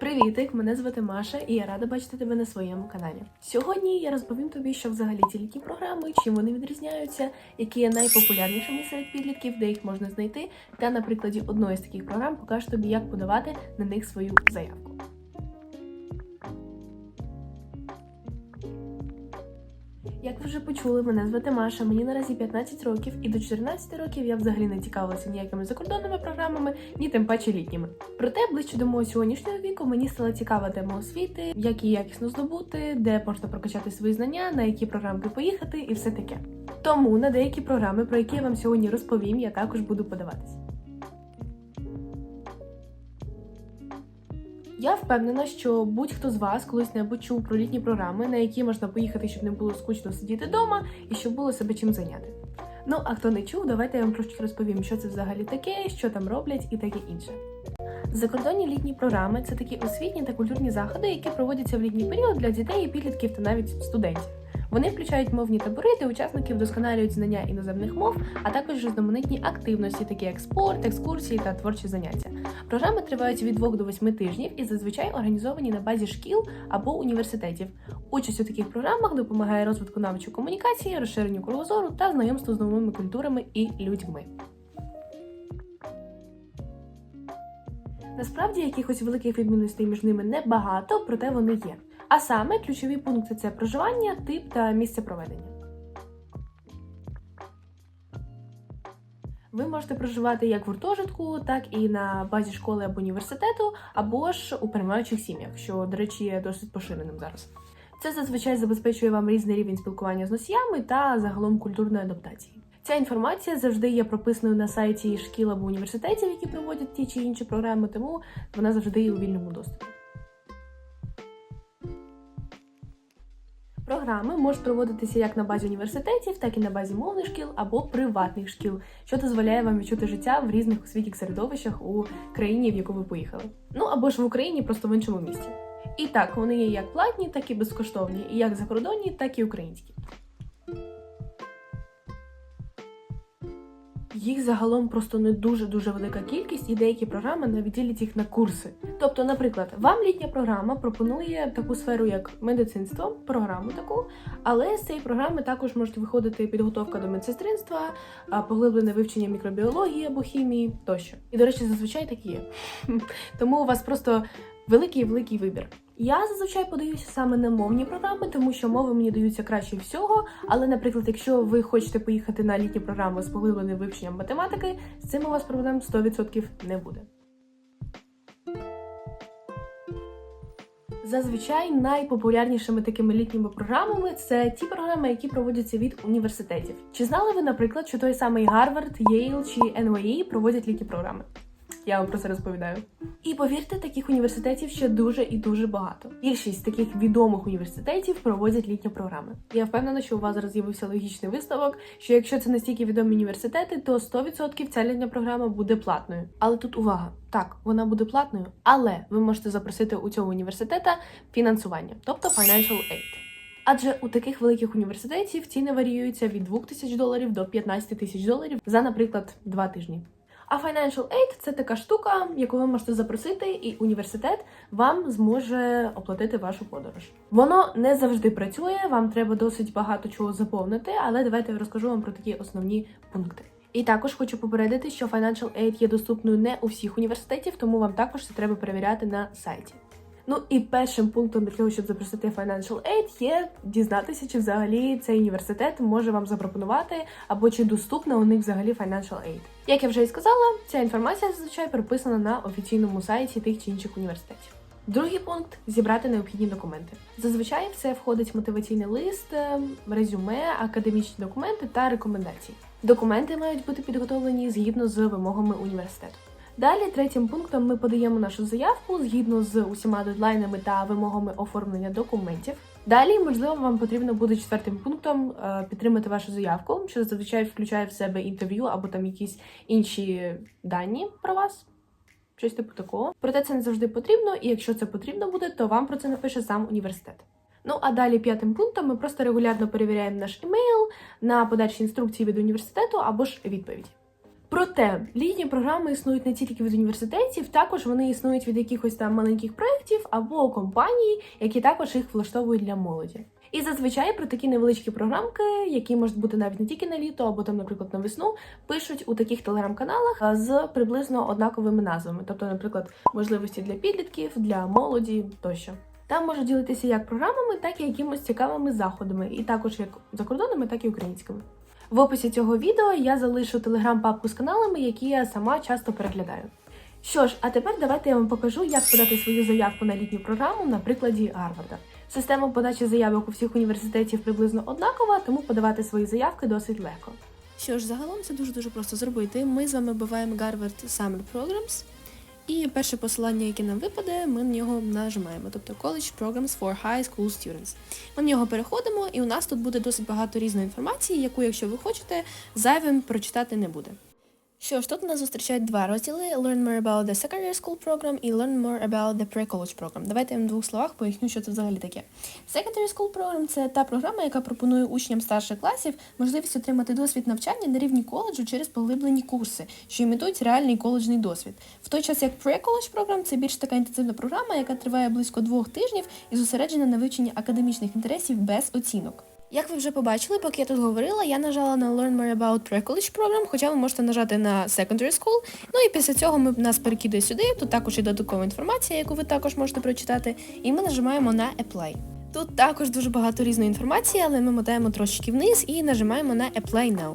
Привітик, мене звати Маша, і я рада бачити тебе на своєму каналі. Сьогодні я розповім тобі, що взагалі літні програми, чим вони відрізняються, які є найпопулярнішими серед підлітків, де їх можна знайти. Та на прикладі одної з таких програм покажу тобі, як подавати на них свою заявку. Як ви вже почули, мене звати Маша, мені наразі 15 років, і до 14 років я взагалі не цікавилася ніякими закордонними програмами, ні тим паче літніми. Проте ближче до мого сьогоднішнього віку мені стала цікава тема освіти, як її якісно здобути, де можна прокачати свої знання, на які програмки поїхати і все таке. Тому на деякі програми, про які я вам сьогодні розповім, я також буду подаватись. Я впевнена, що будь-хто з вас колись-небудь чув про літні програми, на які можна поїхати, щоб не було скучно сидіти вдома і щоб було себе чим зайняти. Ну, а хто не чув, давайте я вам трошки розповім, що це взагалі таке, що там роблять і таке інше. Закордонні літні програми це такі освітні та культурні заходи, які проводяться в літній період для дітей, і підлітків та навіть студентів. Вони включають мовні табори, де учасників вдосконалюють знання іноземних мов, а також різноманітні активності, такі як спорт, екскурсії та творчі заняття. Програми тривають від 2 до 8 тижнів і зазвичай організовані на базі шкіл або університетів. Участь у таких програмах допомагає розвитку навичок комунікації, розширенню кругозору та знайомству з новими культурами і людьми. Насправді якихось великих відмінностей між ними небагато, проте вони є. А саме ключові пункти це проживання, тип та місце проведення. Ви можете проживати як в гуртожитку, так і на базі школи або університету, або ж у переймаючих сім'ях, що, до речі, є досить поширеним зараз. Це зазвичай забезпечує вам різний рівень спілкування з носіями та загалом культурної адаптації. Ця інформація завжди є прописаною на сайті шкіл або університетів, які проводять ті чи інші програми, тому вона завжди є у вільному доступі. Програми можуть проводитися як на базі університетів, так і на базі мовних шкіл або приватних шкіл, що дозволяє вам відчути життя в різних освітніх середовищах у країні, в яку ви поїхали. Ну або ж в Україні, просто в іншому місці. І так, вони є як платні, так і безкоштовні, і як закордонні, так і українські. Їх загалом просто не дуже дуже велика кількість, і деякі програми навіть ділять їх на курси. Тобто, наприклад, вам літня програма пропонує таку сферу, як медицинство, програму таку, але з цієї програми також можуть виходити підготовка до медсестринства, поглиблене вивчення мікробіології або хімії тощо. І, до речі, зазвичай такі є. Тому у вас просто великий великий вибір. Я зазвичай подаюся саме на мовні програми, тому що мови мені даються краще всього. Але, наприклад, якщо ви хочете поїхати на літні програми з поглибленим вивченням математики, з цим у вас проблем 100% не буде. Зазвичай найпопулярнішими такими літніми програмами це ті програми, які проводяться від університетів. Чи знали ви, наприклад, що той самий Гарвард, Єйл чи NYU проводять літні програми? Я вам про це розповідаю. І повірте, таких університетів ще дуже і дуже багато. Більшість таких відомих університетів проводять літні програми. Я впевнена, що у вас зараз з'явився логічний висновок, що якщо це настільки відомі університети, то 100% ця літня програма буде платною. Але тут увага, так, вона буде платною, але ви можете запросити у цього університета фінансування, тобто financial aid. Адже у таких великих університетів ціни варіюються від 2 тисяч доларів до 15 тисяч доларів за, наприклад, два тижні. А Financial Aid – це така штука, яку ви можете запросити, і університет вам зможе оплатити вашу подорож. Воно не завжди працює, вам треба досить багато чого заповнити, але давайте я розкажу вам про такі основні пункти. І також хочу попередити, що Financial Aid є доступною не у всіх університетів, тому вам також це треба перевіряти на сайті. Ну і першим пунктом для того, щоб запросити Financial Aid, є дізнатися, чи взагалі цей університет може вам запропонувати, або чи доступна у них взагалі Financial Aid. Як я вже і сказала, ця інформація зазвичай прописана на офіційному сайті тих чи інших університетів. Другий пункт зібрати необхідні документи. Зазвичай в це входить мотиваційний лист, е, резюме, академічні документи та рекомендації. Документи мають бути підготовлені згідно з вимогами університету. Далі, третім пунктом, ми подаємо нашу заявку згідно з усіма дедлайнами та вимогами оформлення документів. Далі, можливо, вам потрібно буде четвертим пунктом е, підтримати вашу заявку, що зазвичай включає в себе інтерв'ю або там якісь інші дані про вас. Щось типу такого. Проте це не завжди потрібно, і якщо це потрібно буде, то вам про це напише сам університет. Ну а далі п'ятим пунктом ми просто регулярно перевіряємо наш емейл на подальші інструкції від університету або ж відповіді. Проте літні програми існують не тільки від університетів, також вони існують від якихось там маленьких проєктів або компаній, які також їх влаштовують для молоді. І зазвичай про такі невеличкі програмки, які можуть бути навіть не тільки на літо, або там, наприклад, на весну, пишуть у таких телеграм-каналах з приблизно однаковими назвами, тобто, наприклад, можливості для підлітків, для молоді тощо. Там можуть ділитися як програмами, так і якимось цікавими заходами, і також як закордонними, так і українськими. В описі цього відео я залишу телеграм-папку з каналами, які я сама часто переглядаю. Що ж, а тепер давайте я вам покажу, як подати свою заявку на літню програму на прикладі Гарварда. Система подачі заявок у всіх університетів приблизно однакова, тому подавати свої заявки досить легко. Що ж, загалом це дуже дуже просто зробити. Ми з вами вбиваємо Гарвард Summer Programs, і перше посилання, яке нам випаде, ми на нього нажимаємо, тобто College Programs for High School Students. Ми на нього переходимо, і у нас тут буде досить багато різної інформації, яку, якщо ви хочете, зайвим прочитати не буде. Що ж, тут нас зустрічають два розділи: Learn more about the secondary school program і Learn more about the pre-college program. Давайте я в двох словах поясню, що це взагалі таке. Secondary school program – це та програма, яка пропонує учням старших класів можливість отримати досвід навчання на рівні коледжу через поглиблені курси, що імітують реальний коледжний досвід. В той час як pre-college program – це більш така інтенсивна програма, яка триває близько двох тижнів і зосереджена на вивченні академічних інтересів без оцінок. Як ви вже побачили, поки я тут говорила, я нажала на Learn More About Pre-College Program, хоча ви можете нажати на Secondary School. Ну і після цього ми нас перекидає сюди. Тут також є додаткова інформація, яку ви також можете прочитати. І ми нажимаємо на Apply. Тут також дуже багато різної інформації, але ми мотаємо трошечки вниз і нажимаємо на Apply Now.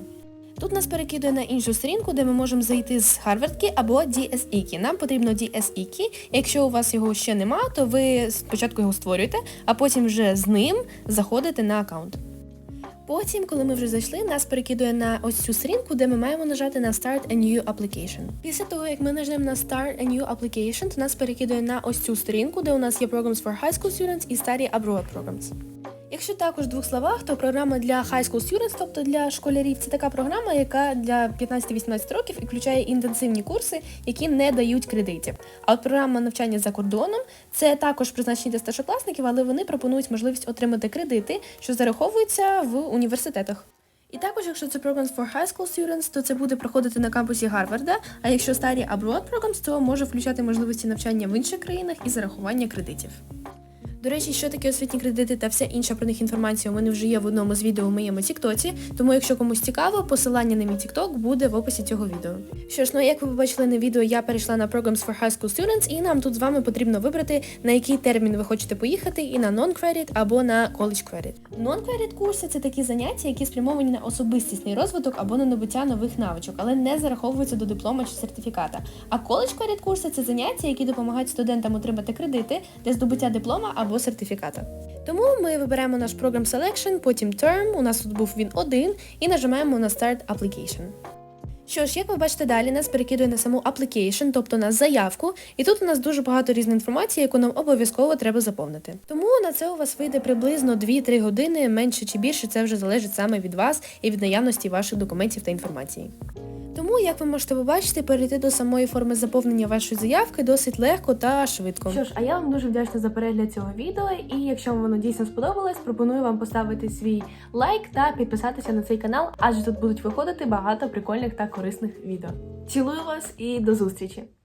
Тут нас перекидує на іншу сторінку, де ми можемо зайти з Harvard або DSE. Нам потрібно DSE. Якщо у вас його ще нема, то ви спочатку його створюєте, а потім вже з ним заходите на аккаунт. Потім, коли ми вже зайшли, нас перекидує на ось цю сторінку, де ми маємо нажати на Start a New Application. Після того, як ми нажмемо на Start a New Application, то нас перекидує на ось цю сторінку, де у нас є Programs for High School Students і Study Abroad Programs. Якщо також в двох словах, то програма для High School Students, тобто для школярів, це така програма, яка для 15-18 років і включає інтенсивні курси, які не дають кредитів. А от програма навчання за кордоном це також призначені для старшокласників, але вони пропонують можливість отримати кредити, що зараховуються в університетах. І також, якщо це Programs for High School Students, то це буде проходити на кампусі Гарварда. А якщо Study Abroad Programs, то може включати можливості навчання в інших країнах і зарахування кредитів. До речі, що таке освітні кредити та вся інша про них інформація у мене вже є в одному з відео в моєму Тіктоці, тому якщо комусь цікаво, посилання на мій Тікток буде в описі цього відео. Що ж, ну як ви побачили на відео, я перейшла на Programs for High School Students, і нам тут з вами потрібно вибрати, на який термін ви хочете поїхати, і на non-credit або на college credit. Non-credit курси це такі заняття, які спрямовані на особистісний розвиток або на набуття нових навичок, але не зараховуються до диплома чи сертифіката. А college credit курси це заняття, які допомагають студентам отримати кредити для здобуття диплома або сертифіката. Тому ми виберемо наш Program Selection, потім Term, у нас тут був він один, і нажимаємо на Start Application. Що ж, як ви бачите далі, нас перекидує на саму application, тобто на заявку, і тут у нас дуже багато різної інформації, яку нам обов'язково треба заповнити. Тому на це у вас вийде приблизно 2-3 години, менше чи більше, це вже залежить саме від вас і від наявності ваших документів та інформації. Тому, як ви можете побачити, перейти до самої форми заповнення вашої заявки досить легко та швидко. Що ж, а я вам дуже вдячна за перегляд цього відео. І якщо вам воно дійсно сподобалось, пропоную вам поставити свій лайк та підписатися на цей канал, адже тут будуть виходити багато прикольних та корисних відео. Цілую вас і до зустрічі!